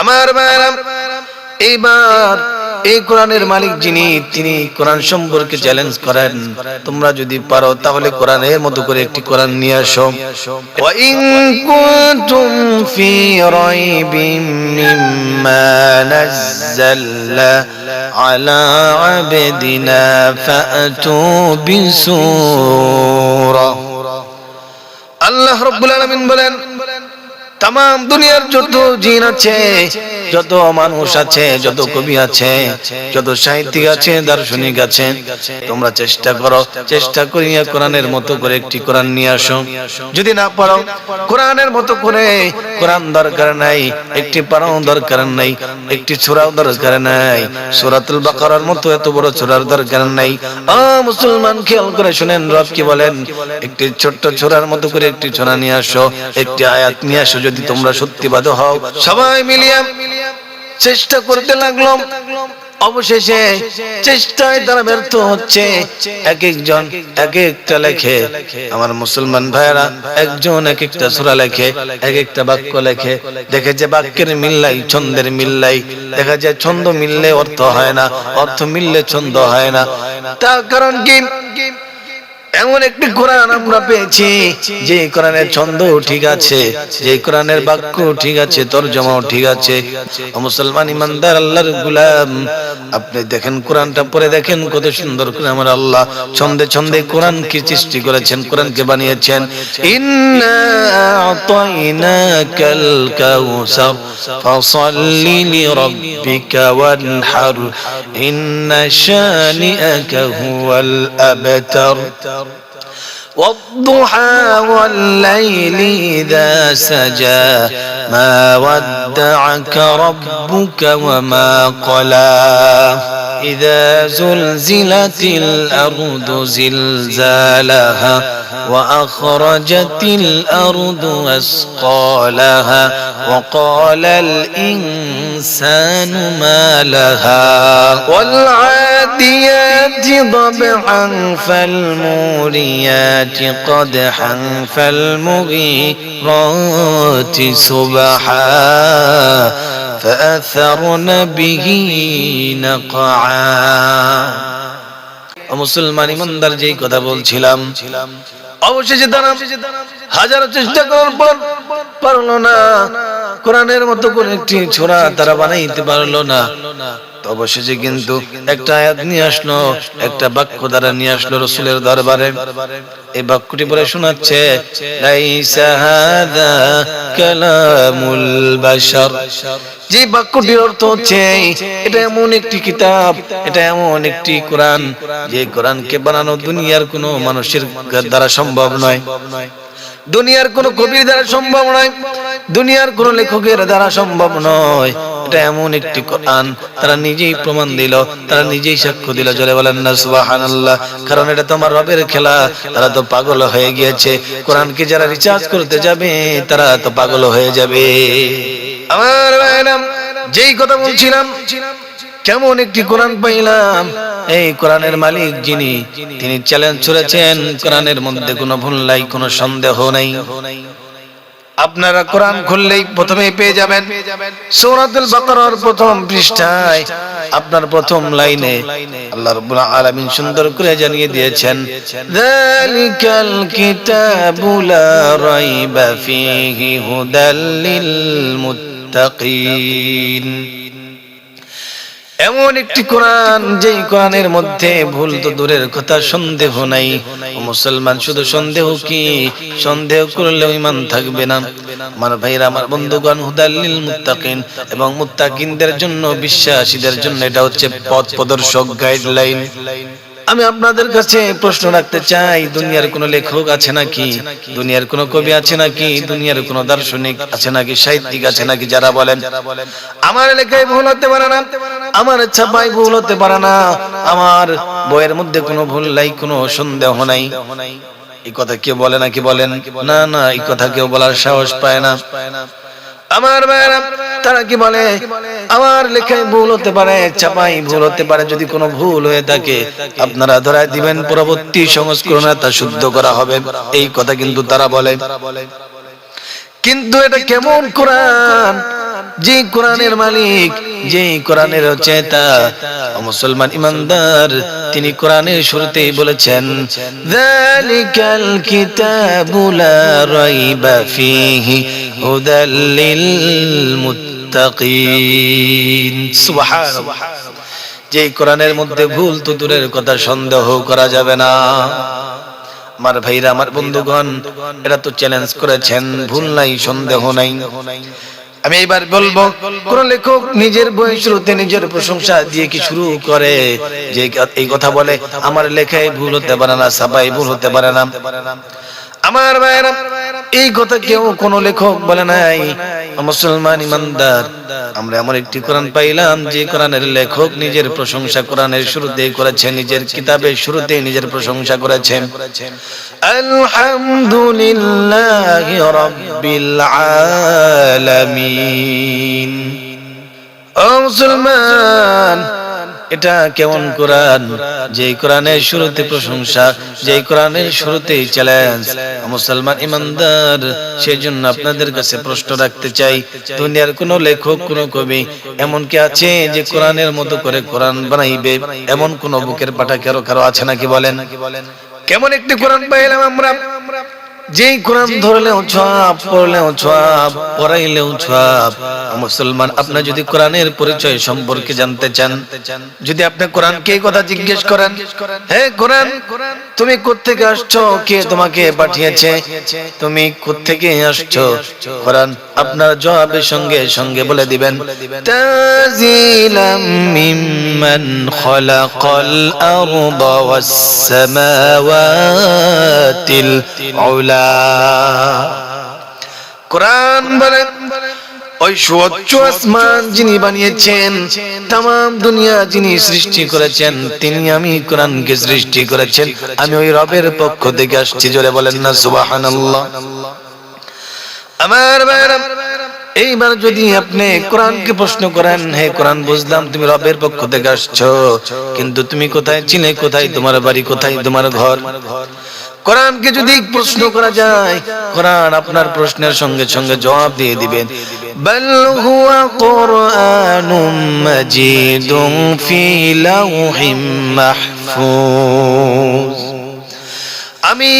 আমার ভাইরা এইবার এই কোরআনের মালিক যিনি তিনি কোরআন সম্পর্কে চ্যালেঞ্জ করেন তোমরা যদি পারো তাহলে কোরআনের মতো করে একটি কোরআন নিয়ে আসো وَإِن كُنتُمْ فِي رَيْبٍ مِّمَّا نَزَّلْنَا عَلَى عَبْدِنَا فَأْتُوا بِسُورَةٍ আল্লাহ রব্বুল আলামিন বলেন তাম দুনিয়ার যত জিন আছে, যত মানুষ আছে, যত কবি আছে, যত সাহিত্যিক আছে, দার্শনিক আছে, তোমরা চেষ্টা করো, চেষ্টা করিয়া কোরআনের মতো করে একটি কোরআন নিয়ে আসো। যদি না পারো, কোরআনের মতো করে কোরআন দরকার নাই, একটি পারাও দরকার নাই, একটি ছোড়াও দরকার নাই। সুরাতুল বাকারার মতো এত বড় ছোড়ার দরকার নাই। আ, মুসলমান, খেয়াল করে শুনেন, রব কি বলেন? একটি ছোট্ট ছোড়ার মতো করে একটি ছোড়া নিয়ে আসো, একটি আয়াত নিয়ে আসো, যদি তোমরা সত্যিবাদ হও। সবাই মিলিয়ে চেষ্টা করতে লাগল অবশেষে চেষ্টায় তারা ব্যর্থ হচ্ছে। এক একজন এক একটা লেখে। আমার মুসলমান ভাইরা একজন এক একটা সুরা লেখে এক একটা বাক্য লেখে। দেখে যে বাক্যের মিল্লাই ছন্দের মিল্লাই। দেখা যায় ছন্দ মিললে অর্থ হয় না অর্থ মিললে ছন্দ হয় না। তার কারণ কি? এমন একটি কোরআন আমরা পেয়েছি, যে কোরআনের ছন্দ ঠিক আছে, যে কোরআনের বাক্য ঠিক আছে, তর্জমাও ঠিক আছে। মুসলমান ইমানদার, আল্লাহর গুলাম। আপনি দেখেন কোরআনটা পড়ে দেখেন, কত সুন্দর করে আমার আল্লাহ ছন্দে ছন্দে কোরআন কি সৃষ্টি করেছেন, কোরআনকে বানিয়েছেন। ইন্না আতাইনাকাল কাউসার ফাসাল্লি লিরাব্বিকা ওয়ানহার। ইন্না শানিআকা হুয়াল আবতার والضحى والليل إذا سجى. ما ودعك ربك وما قلى. إذا زلزلت الأرض زلزالها. وأخرجت الأرض أثقالها وقال الإنسان ما لها والعاديات ضبحا فالموريات قدحا فالمغيرات سبحا فأثرن به نقعا মুসলমান ইমানদার যেই কথা বলছিলাম অবশেষে তারা হাজার চেষ্টা করার পর পারল না। কোরআনের মতো কোন একটি ছোড়া তারা বানাইতে পারল না। অবশেষে কিন্তু একটা আয়াত নিয়ে আসলো, একটা বাক্য দ্বারা নিয়ে আসলো রসুলের দরবারে। এই বাক্যটি পরে শোনাচ্ছে যে বাক্যটির অর্থ হচ্ছে, এটা এমন একটি কিতাব, এটা এমন একটি কোরআন, যে কোরআনকে বানানো দুনিয়ার কোনো মানুষের দ্বারা সম্ভব নয়। দুনিয়ার কোন কবির দ্বারা সম্ভব নয় দুনিয়ার কোন লেখকের দ্বারা সম্ভব নয়। এটা এমন একটি কোরআন তারা নিজেই প্রমাণ দিল তারা নিজেই সাক্ষ্য দিল জলে বলেন না সুবহানাল্লাহ। কারণ এটা তোমার রবের খেলা তারা তো পাগল হয়ে গিয়েছে। কোরআনকে যারা রিচার্জ করতে যাবে তারা তো পাগল হয়ে যাবে। আমার যেই কথা বলছিলাম কেমন একটি কোরআন পাইলাম এই কোরআনের মালিক যিনি, তিনি চ্যালেঞ্জ ছড়েছেন, কোরআনের মধ্যে কোনো ভুল নাই, কোনো সন্দেহ নাই। আপনারা কোরআন খুললেই প্রথমেই পেয়ে যাবেন সূরাতুল বাকারার প্রথম পৃষ্ঠায়, আপনার প্রথম লাইনে আল্লাহ রাব্বুল আলামিন সুন্দর করে জানিয়ে দিয়েছেন, যালিকাল কিতাবু লা রাইবা ফীহি হুদাল লিল মুত্তাকিন। এমন একটি কোরআন যেই কোরআনের মধ্যে ভুল তো দূরের কথা, সন্দেহ নাই। মুসলমান, শুধু সন্দেহ কি? সন্দেহ করলেও ইমান থাকবে না। আমার ভাইরা, আমার বন্ধুগণ হুদাল্লিল মুত্তাকিন এবং মুত্তাকিনদের জন্য, বিশ্বাসীদের জন্য এটা হচ্ছে পথ প্রদর্শক গাইডলাইন আমি আপনাদের কাছে প্রশ্ন রাখতে চাই, দুনিয়ার কোন লেখক আছে নাকি? দুনিয়ার কোন কবি আছে নাকি? দুনিয়ার কোন দার্শনিক আছে নাকি? সাহিত্যিক আছে নাকি? যারা বলেন, আমার লেখায় ভুল হতে পারে না, আমার ছাপাই ভুল হতে পারে না, আমার বইয়ের মধ্যে কোনো ভুল নাই, কোনো সন্দেহ নাই। এই কথা কেউ বলে নাকি বলেন? না না, এই কথা কেউ বলার সাহস পায় না। আমার ভাইয়েরা, তারা কি বলে? আমার লেখায় ভুল হতে পারে চাপাই ভুল হতে পারে, যদি কোনো ভুল হয়ে থাকে, আপনারা ধরায় দিবেন, পরবর্তী সংস্করণে তা শুদ্ধ করা হবে। এই কথা কিন্তু তারা বলে। কিন্তু এটা কেমন কোরআন? যে কোরআনের মালিক, যে কোরআনের ও মুসলমান ইমানদার, তিনি কোরআনের শুরুতেই বলেছেন, যালিকাল কিতাবু রাইবা ফীহি হুদাল মুত্তাকিন সুবহানাল্লাহ। যে কোরআনের মধ্যে ভুল তো দূরের কথা, সন্দেহ করা যাবে না। আমার ভাইরা, আমার বন্ধুগণ, এরা তো চ্যালেঞ্জ করেছেন, ভুল নাই, সন্দেহ নাই। আমি এবার বলব কোন লেখক নিজের বই শুরুতে নিজের প্রশংসা দিয়ে কি শুরু করে? যে এই কথা বলে আমার লেখায় ভুল হতে পারে না সাবাই ভুল হতে পারে না। আমার ভাইরা এই কথা কেউ কোন লেখক বলে নাই। মুসলমান ইমানদার। আমরা এমন একটি কোরআন পাইলাম যে কোরআনের লেখক নিজের প্রশংসা কোরআনের শুরুতেই করেছেন নিজের কিতাবের শুরুতেই নিজের প্রশংসা করেছেন আলহামদুলিল্লাহ রাব্বিল আলামিন। ও মুসলমান এটা কেমন কোরআন? যে কোরআনের শুরুতে প্রশংসা যে কোরআনের শুরুতেই চ্যালেঞ্জ। মুসলমান ইমানদার সেই জন্য আপনাদের কাছে প্রশ্ন রাখতে চাই দুনিয়ার কোন লেখক কোন কবি এমন কি আছে যে কোরআনের মতো করে কোরআন বানাইবে এমন কোন বুকের পাঠা কারও কারও আছে নাকি বলেন? কেমন একটি কোরআন পাইলাম আমরা? যেই কোরআন ধরলেও ছাপ পড়লেও ছাপ পড়াইলেও ছাপ মুসলমান, আপনি যদি কোরআনের পরিচয় সম্পর্কে জানতে চান, যদি আপনি কোরআনকে কথা জিজ্ঞেস করেন, হে কোরআন, তুমি কোত্থেকে আসছো? কে তোমাকে পাঠিয়েছে? তুমি কোত্থেকে আসছো? কোরআন আপনার জবাবের সঙ্গে সঙ্গে বলে দিবেন, তাজিলাম মিম্মান খালাকাল আরদা ওয়াস সামাওয়াতিল উলা। কোরআন বলেন ওই আসমান যিনি বানিয়েছেন তাম দুনিয়া যিনি সৃষ্টি করেছেন, তিনি আমি কোরআনকে সৃষ্টি করেছেন। আমি ওই রবের পক্ষ থেকে আসছি, জোরে বলেন না, সুবহানাল্লাহ। আমার এইবার যদি আপনি কোরআনকে প্রশ্ন করেন, হে কোরআন, বুঝলাম তুমি রবের পক্ষ থেকে আসছো, কিন্তু তুমি কোথায়, চিনে কোথায়, তোমার বাড়ি কোথায়, তোমার ঘর? কোরআনকে যদি প্রশ্ন করা যায়, কোরআন আপনার প্রশ্নের সঙ্গে সঙ্গে জবাব দিয়ে দিবেন। বল হুয়া কোরআনুম মাজিদুম ফি লাউহিম আমি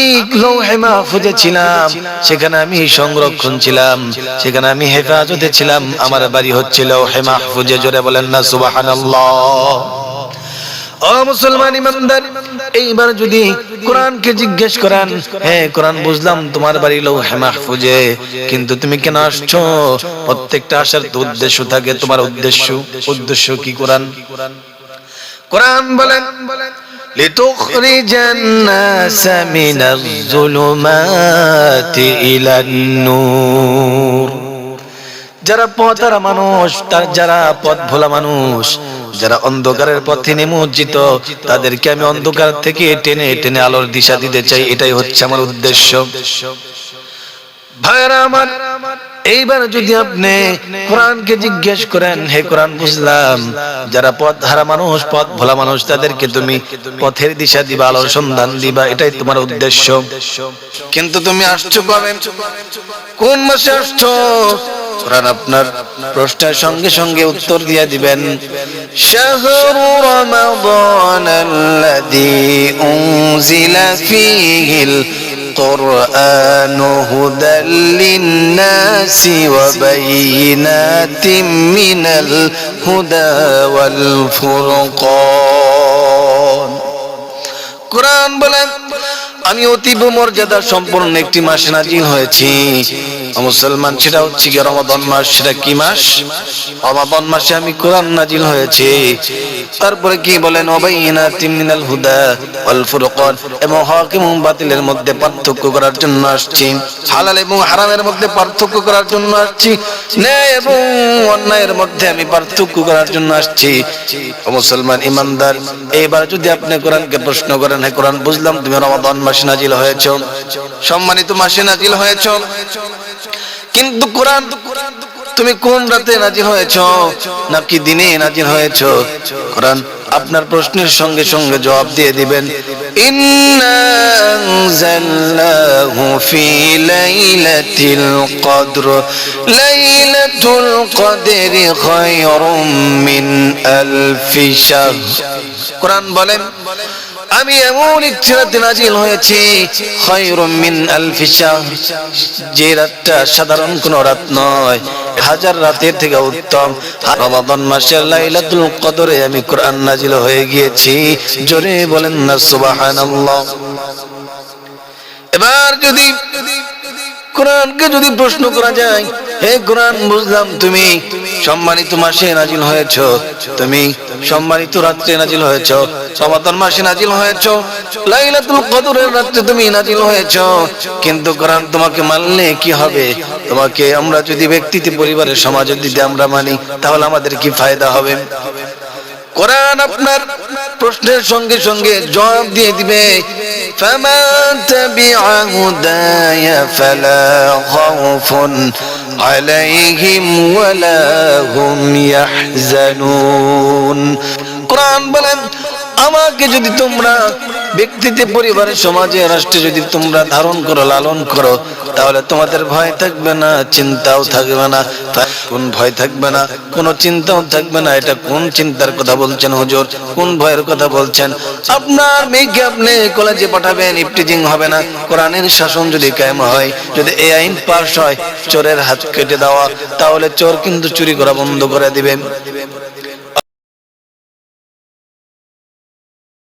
লৌহে মাহফুজে ছিলাম, সেখানে আমি সংরক্ষণ ছিলাম, সেখানে আমি হেফাজতে ছিলাম। আমার বাড়ি হচ্ছিল লৌহে মাহফুজে, জোরে বলেন না, সুবহানাল্লাহ। ও মুসলমান ইমানদার এইবার যদি কোরআনকে জিজ্ঞেস করেন হ্যাঁ কোরআন বুঝলাম তোমার বাড়ি লৌহে মাহফুজে কিন্তু তুমি কেন আসছো প্রত্যেকটা আসার তো উদ্দেশ্য থাকে তোমার উদ্দেশ্য উদ্দেশ্য কি কোরআন কোরআন বলেন لتخرج الناس من الظلمات إلى النور যারা পথহারা মানুষ তার যারা পথ ভোলা মানুষ যারা অন্ধকারের পথে নিমজ্জিত, তাদেরকে আমি অন্ধকার থেকে টেনে টেনে আলোর দিশা দিতে চাই। এটাই হচ্ছে আমার উদ্দেশ্য। এইবার যদি আপনি কোরআনকে জিজ্ঞেস করেন, হে কোরআন, বুঝলাম যারা পথ হারা মানুষ পথ ভোলা মানুষ, তাদেরকে তুমি পথের দিশা দিবা, আলোর সন্ধান দিবা, এটাই তোমার উদ্দেশ্য। কিন্তু তুমি আসছো কোন মাসে আসছো? কোরআন আপনার প্রশ্নের সঙ্গে সঙ্গে উত্তর দিয়ে দিবেন শাহরু রমাদান আল্লাযী উনজিলা ফীহিল القرآن هدى للناس وبينات من الهدى والفرقان কোরআন বলেন আমি অতীব মর্যাদা সম্পন্ন একটি মাস নাজিল হয়েছি মুসলমান, সেটা হচ্ছে কি রমাদান মাস, সেটা কি মাস? রমাদান মাসে আমি কোরআন নাজিল হয়েছে। তারপরে কি বলেন? অবাইনা তিমিনাল হুদা ওয়াল ফুরকান। এবং হক এবং বাতিলের মধ্যে পার্থক্য করার জন্য আসছি। হালাল এবং হারামের মধ্যে পার্থক্য করার জন্য আসছি। ন্যায় এবং অন্যায়ের মধ্যে আমি পার্থক্য করার জন্য আসছি। মুসলমান, ইমানদার, এইবার যদি আপনি কোরআনকে প্রশ্ন করেন হ্যাঁ কোরআন, বুঝলাম তুমি রমাদান মাসে নাজিল হয়েছ। সম্মানিত মাসে নাজিল হয়েছ। কিন্তু কোরআন, তুমি কোন রাতে নাজির হয়েছ? নাকি দিনে নাজির হয়েছ? কোরআন আপনার প্রশ্নের সঙ্গে সঙ্গে জবাব দিয়ে দিবেন। ইন্নাহু ফি লাইলাতিল কদর। লাইলাতুল কদরি খায়রুম মিন আলফি শাহর। কোরআন বলেন আমি এমন একটি রাতে নাজিল হয়েছি মিন আলফিসা যে রাতটা সাধারণ কোন রাত নয়, হাজার রাতের থেকে উত্তম। রমাদান মাসের লাইলাতুল কদরে আমি কোরআন নাজিল হয়ে গিয়েছি। জোরে বলেন না, সুবহানাল্লাহ। এবার যদি কোরআনকে যদি প্রশ্ন করা যায়, হে কোরআন, বুঝলাম তুমি সম্মানিত মাসে নাজিল হয়েছ, তুমি সম্মানিত রাত্রে নাজিল হয়েছ সমাতন মাসে নাজিল হয়েছ, লাইলাতুল কদরের রাত্রে তুমি নাজিল হয়েছ, কিন্তু কোরআন তোমাকে মানলে কি হবে? তোমাকে আমরা যদি ব্যক্তিতে, পরিবারের সমাজ যদি আমরা মানি, তাহলে আমাদের কি ফায়দা হবে? কোরআন আপনার প্রশ্নের সঙ্গে সঙ্গে জবাব দিয়ে দিবে فمن تبع هداي فلا خوف عليهم ولا هم يحزنون কোরআন বলেন আমাকে যদি তোমরা ব্যক্তিতে পরিবারের সমাজে রাষ্ট্রে যদি তোমরা ধারণ করো লালন করো তাহলে তোমাদের ভয় থাকবে না চিন্তাও থাকবে না তা- কোন ভয় থাকবে না, কোন চিন্তাও থাকবে না, এটা কোন চিন্তার কথা বলছেন হুজুর, কোন ভয়ের কথা বলছেন? আপনার মেয়েকে আপনি কলেজে পাঠাবেন, ইফটিজিং হবে না, কোরআনের শাসন যদি কায়েম হয়, যদি এই আইন পাশ হয়, চোরের হাত কেটে দেওয়া, তাহলে চোর কিন্তু চুরি করা বন্ধ করে দিবে।